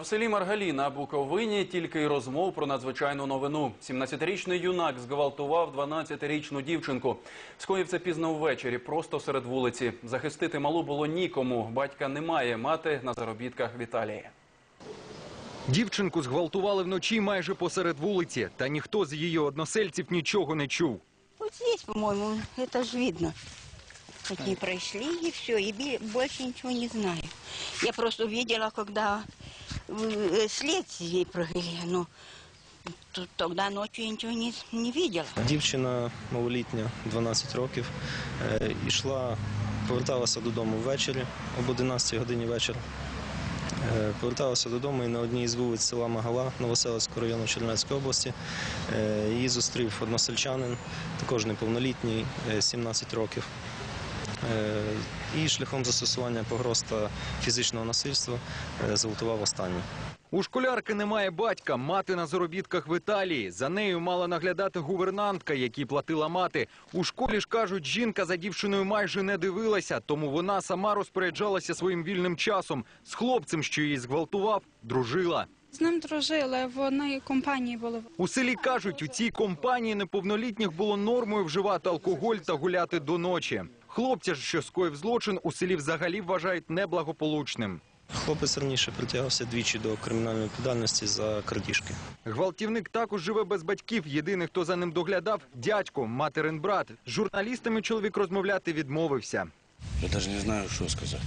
В селі Маргалі на Буковині тільки й розмов про надзвичайну новину. 17-річний юнак зґвалтував 12-річну дівчинку. Скоїв це пізно ввечері, просто серед вулиці. Захистити малу було нікому. Батька немає, мати на заробітках в Італії. Дівчинку зґвалтували вночі майже посеред вулиці, та ніхто з її односельців нічого не чув. Вот здесь, по-моему, это же видно. Они прошли и все, и би- больше ничего не знаю. Я просто когда э, след ей провели, но т- тогда ночью я ничего не, не видела. Дівчина малолітня, 12 років, е, йшла, поверталася додому ввечері об 11 годині вечора. Е, Поверталася додому і на одній із вулиць села Магала Новоселицького району Чернівецької області. е, Її зустрів односельчанин, також неповнолітній, е, 17 років. Е, І шляхом застосування погроз та фізичного насильства е, зґвалтував останню. У школярки немає батька, мати на заробітках в Італії. За нею мала наглядати гувернантка, якій платила мати. У школі ж кажуть, жінка за дівчиною майже не дивилася, тому вона сама розпоряджалася своїм вільним часом. З хлопцем, що її зґвалтував, дружила. З ним дружили, в одній компанії були. У селі кажуть, у цій компанії неповнолітніх було нормою вживати алкоголь та гуляти до ночі. Хлопця ж, що скоїв злочин, у селі взагалі вважають неблагополучним. Хлопець раніше притягався двічі до кримінальної відповідальності за крадіжки. Гвалтівник також живе без батьків. Єдиний, хто за ним доглядав, дядько, материн брат. З журналістами чоловік розмовляти відмовився. Я даже не знаю, что сказать.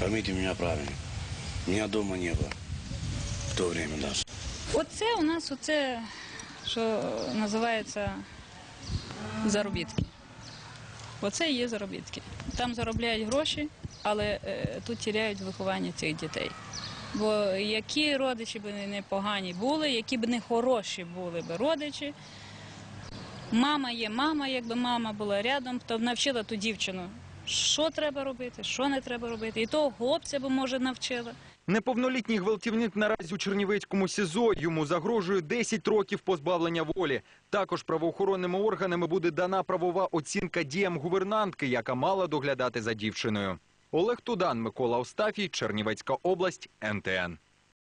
Поймите меня правильно. Меня дома не было. В то время даже. Оце у нас оце, що називається заробітки. Оце і є заробітки. Там заробляють гроші, але е, тут тіряють виховання цих дітей. Бо які родичі б не погані були, які б не хороші були б родичі, мама є мама, якби мама була рядом, то навчила ту дівчину, що треба робити, що не треба робити. І того хлопця б може навчила. Неповнолітній гвалтівник наразі у Чернівецькому СІЗО. Йому загрожує 10 років позбавлення волі. Також правоохоронними органами буде дана правова оцінка діям гувернантки, яка мала доглядати за дівчиною. Олег Тудан, Микола Остафій, Чернівецька область, НТН.